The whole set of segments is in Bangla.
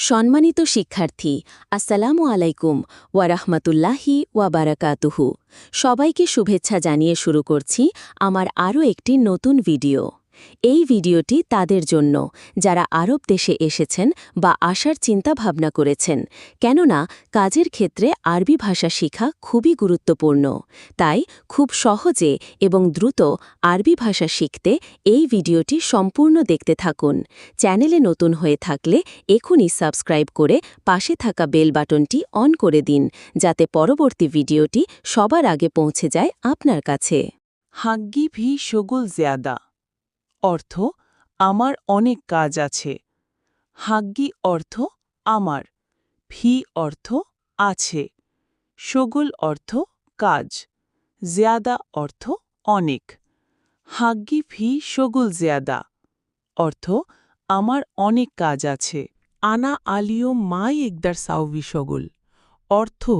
সম্মানিত শিক্ষার্থী, আসসালামু আলাইকুম ওয়ারাহমাতুল্লাহি ওয়াবারাকাতুহু সবাইকে শুভেচ্ছা জানিয়ে শুরু করছি আমার আরও একটি নতুন ভিডিও। এই ভিডিওটি তাদের জন্য, যারা আরব দেশে এসেছেন বা আসার চিন্তাভাবনা করেছেন, কেননা কাজের ক্ষেত্রে আরবি ভাষা শেখা খুবই গুরুত্বপূর্ণ। তাই খুব সহজে এবং দ্রুত আরবি ভাষা শিখতে এই ভিডিওটি সম্পূর্ণ দেখতে থাকুন। চ্যানেলে নতুন হয়ে থাকলে এখনই সাবস্ক্রাইব করে পাশে থাকা বেল বাটনটি অন করে দিন, যাতে পরবর্তী ভিডিওটি সবার আগে পৌঁছে যায় আপনার কাছে। হাগ্গি ভি শগুল জ্যাদা অর্থ, আমার অনেক কাজ আছে। হাগ্গি অর্থ, আমার। ফি অর্থ, আছে। শগুল অর্থ, কাজ। জিয়াদা অর্থ, অনেক। হাগ্গি ফি শগুল জিয়াদা। অর্থ, আমার অনেক কাজ আছে। আনা আলিও মাই একদার সাউভি শগুল অর্থ,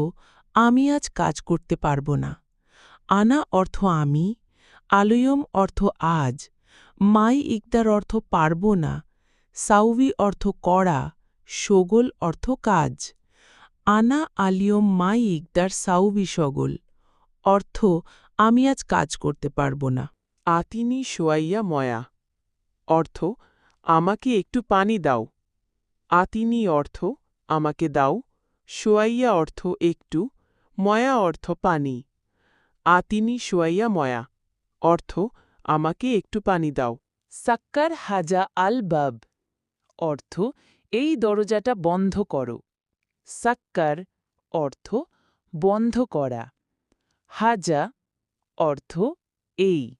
আমি আজ কাজ করতে পারব না। আনা অর্থ, আমি। আলয়ম অর্থ, আজ। মাই ইকদার অর্থ পারব না সাউভি অর্থ করা সগোল অর্থ কাজ। আনা আলিয়ম মাই ইকদার সাউভি সগোল, অর্থ আমি আজ কাজ করতে পারব না। আতিনি সোয়াইয়া ময়া, অর্থ আমাকে একটু পানি দাও। আতিনি অর্থ আমাকে দাও সোয়াইয়া অর্থ একটু, ময়া অর্থ পানি। আতিনি সোয়াইয়া ময়া, অর্থ আমাকে একটু পানি দাও। সাক্কার হাজা আল বাব। অর্থ, এই দরজাটা বন্ধ করো। সাক্কার অর্থ, বন্ধ করা। হাজা অর্থ, এই।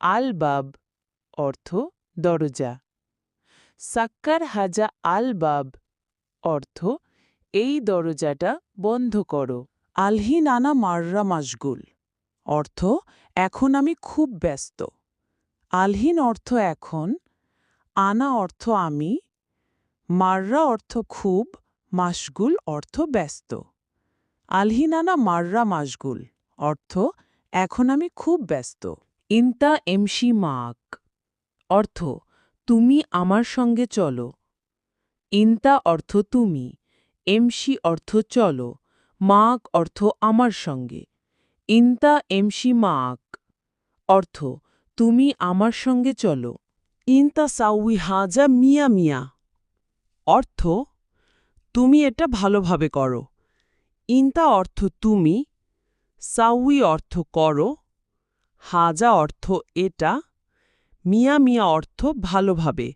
আল বাব অর্থ, দরজা। সাক্কার হাজা আল বাব অর্থ, এই দরজাটা বন্ধ করো। আলহি নানা মাররা মাসগুল অর্থ, এখন আমি খুব ব্যস্ত। আলহীন অর্থ এখন, আনা অর্থ আমি, মাররা অর্থ খুব মাসগুল অর্থ ব্যস্ত। আলহিন আনা মাররা মাসগুল অর্থ, এখন আমি খুব ব্যস্ত। ইন্তা এমসি মাক। অর্থ, তুমি আমার সঙ্গে চলো। ইন্তা অর্থ তুমি এমসি অর্থ চলো, মাক অর্থ আমার সঙ্গে। ইন্তা এমসি মাক। অর্থ, তুমি আমার সঙ্গে চলো। ইন্তা সাউই হাজা মিয়া মিয়া। অর্থ, তুমি এটা ভালোভাবে করো। ইন্তা অর্থ তুমি, সাউই অর্থ করো। হাজা অর্থ এটা, মিয়া মিয়া অর্থ ভালোভাবে।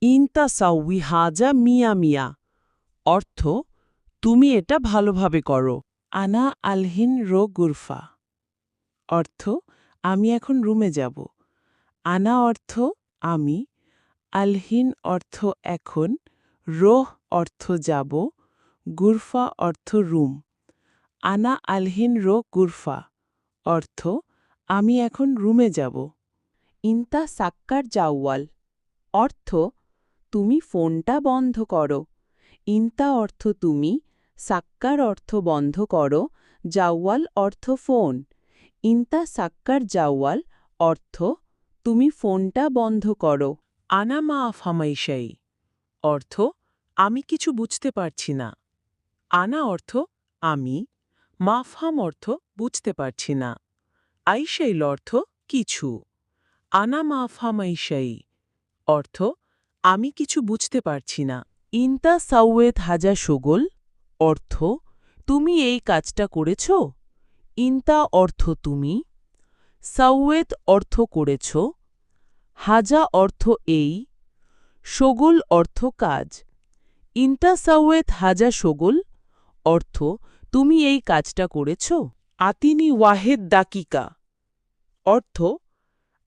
ইন্তা সাউই হাজা মিয়া মিয়া। অর্থ, তুমি এটা ভালোভাবে করো। আনা আলহিন রো গুরফা। অর্থ, আমি এখন রুমে যাব। আনা অর্থ, আমি। আলহিন অর্থ, এখন। রোহ অর্থ, যাব। গুরফা অর্থ, রুম। আনা আলহিন রো গুরফা। অর্থ, আমি এখন রুমে যাব। ইন্তা সাক্কার জাওয়াল অর্থ, তুমি ফোনটা বন্ধ করো। ইন্তা অর্থ, তুমি। সাক্কার অর্থ বন্ধ করো, জাওয়াল অর্থ ফোন। ইন্তা সাক্কার জাওয়াল অর্থ, তুমি ফোনটা বন্ধ করো। আনা মা ফামাইশাই অর্থ, আমি কিছু বুঝতে পারছি না। আনা অর্থ, আমি। মাফহাম অর্থ, বুঝতে পারছি না। আইশাইল অর্থ, কিছু। আনা মাফহামাইশাই অর্থ, আমি কিছু বুঝতে পারছি না। ইন্তা সাউয়েত হাজা সুগল অর্থ, তুমি এই কাজটা করেছ? ইন্তা অর্থ তুমি। সাউয়েত অর্থ করেছ। হাজা অর্থ এই। সগুল অর্থ কাজ। ইন্তা সাউয়েত হাজা সগুল। অর্থ, তুমি এই কাজটা করেছ? আতিনি ওয়াহেদ দাকিকা। অর্থ,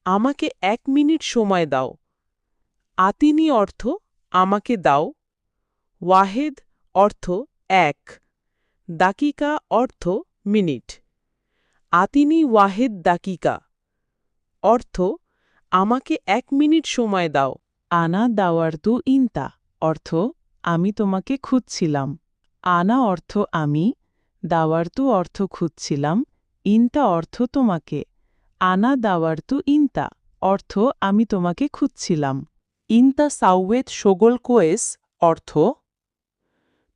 আমাকে এক মিনিট সময় দাও। আতিনি অর্থ, আমাকে দাও। ওয়াহেদ অর্থ এক। দাকিকা অর্থ মিনিট। আতিনি ওয়াহেদ দাকিকা। অর্থ, আমাকে এক মিনিট সময় দাও। আনা দাওয়ার তু ইন্তা। অর্থ, আমি তোমাকে খুঁজছিলাম। আনা অর্থ, আমি। দাওয়ার তু অর্থ খুঁজছিলাম। ইন্তা অর্থ, তোমাকে। আনা দাওয়ার তু ইন্তা। অর্থ, আমি তোমাকে খুঁজছিলাম। ইন্তা সাউয়েত সগোল কোয়েস। অর্থ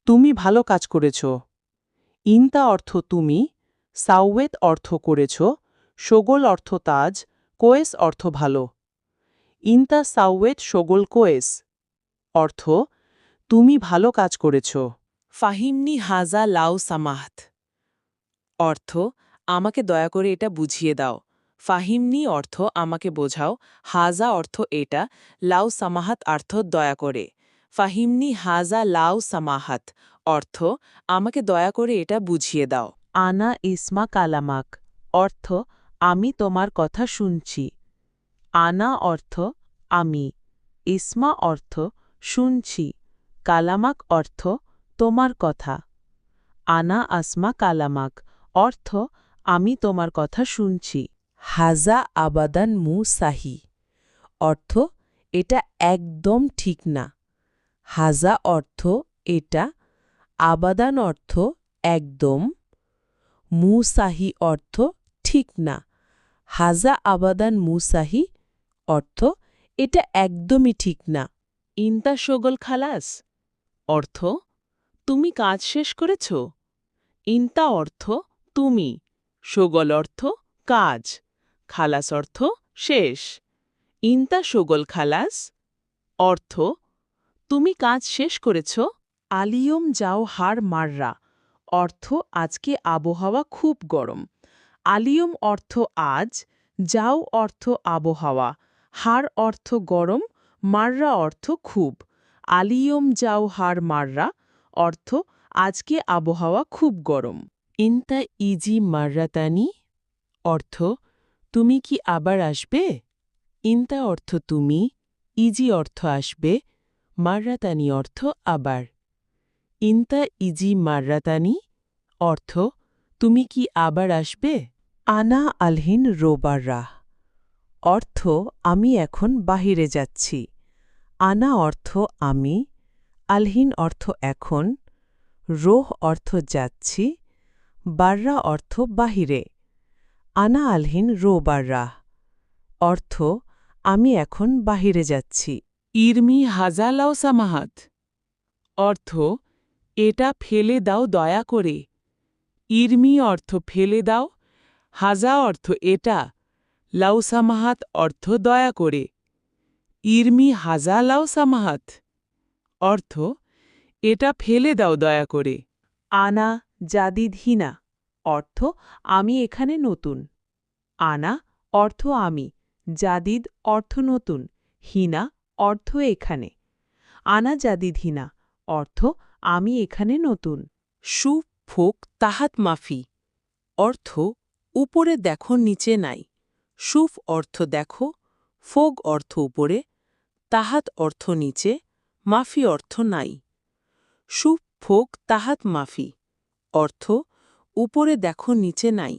তুমি ভালো কাজ করেছ। ইনতা অর্থ তুমি, সাউয়েত অর্থ করেছ, সগোল অর্থ তাজ, কোয়েস অর্থ ভালো। ইনতা সাউয়েত, সগোল, কোয়েস অর্থ তুমি ভালো কাজ করেছ। ফাহিমনি হাজা লাউ সামাহত অর্থ আমাকে দয়া করে এটা বুঝিয়ে দাও। ফাহিমনি অর্থ আমাকে বোঝাও, হাজা অর্থ এটা, লাউ সামাহাত অর্থ দয়া করে। ফাহিমনি হাজা লাউ সামাহাত। অর্থ, আমাকে দয়া করে এটা বুঝিয়ে দাও। আনা ইসমা কালামাক। অর্থ, আমি তোমার কথা শুনছি। আনা অর্থ, আমি। ইসমা অর্থ, শুনছি। কালামাক অর্থ, তোমার কথা। আনা আসমা কালামাক। অর্থ, আমি তোমার কথা শুনছি। হাজা আবাদান মু সাহি। অর্থ, এটা একদম ঠিক না। হাজা অর্থ এটা, আবাদান অর্থ একদম, মুসাহি অর্থ ঠিক না, হাজা আবাদান মুসাহি অর্থ এটা একদমই ঠিক না। ইন্তা সগল খালাস, অর্থ তুমি কাজ শেষ করেছ, ইন্তা অর্থ তুমি সগল অর্থ কাজ, খালাস অর্থ শেষ, ইন্তা সগল খালাস অর্থ তুমি কাজ শেষ করেছ? আলিয়ম যাও হার মাররা। অর্থ, আজকে আবহাওয়া খুব গরম। আলিয়ম অর্থ, আজ। যাও অর্থ, আবহাওয়া। হার অর্থ, গরম। মাররা অর্থ, খুব। আলিয়ম যাও হার মাররা। অর্থ, আজকে আবহাওয়া খুব গরম। ইনতা ইজি মাররাতানি? অর্থ, তুমি কি আবার আসবে? ইনতা অর্থ, তুমি। ইজি অর্থ, আসবে। মাররাতানি অর্থ আবার। ইন্তা ইজি মাররাতানি অর্থ, তুমি কি আবার আসবে? আনা আলহিন রোবার রাহ। অর্থ, আমি এখন বাহিরে যাচ্ছি। আনা অর্থ, আমি। আলহিন অর্থ, এখন। রোহ অর্থ, যাচ্ছি। বাররা অর্থ, বাহিরে। আনা আলহীন আলহিন রোবাররা অর্থ, আমি এখন বাহিরে যাচ্ছি। ইরমি হাজালাও সামাহাত। অর্থ, এটা ফেলে দাও দয়া করে। ইরমি অর্থ ফেলে দাও, হাজা অর্থ এটা, লাউ সামাহাত অর্থ দয়া করে। ইরমি হাজা লাউ সামাহাত। অর্থ, এটা ফেলে দাও দয়া করে। আনা জাদিদ অর্থ, আমি এখানে নতুন। আনা অর্থ আমি, জাদিদ অর্থ নতুন। হিনা অর্থ এখানে। আনা জাদিদ হিনা অর্থ আমি এখানে নতুন। সু ফোক তাহাত মাফি, অর্থ উপরে দেখো, নিচে নাই। সুফ অর্থ দেখো, ফোগ অর্থ উপরে, তাহাত অর্থ নিচে, মাফি অর্থ নাই। সুফ ফোক তাহাত মাফি, অর্থ উপরে দেখো, নিচে নাই।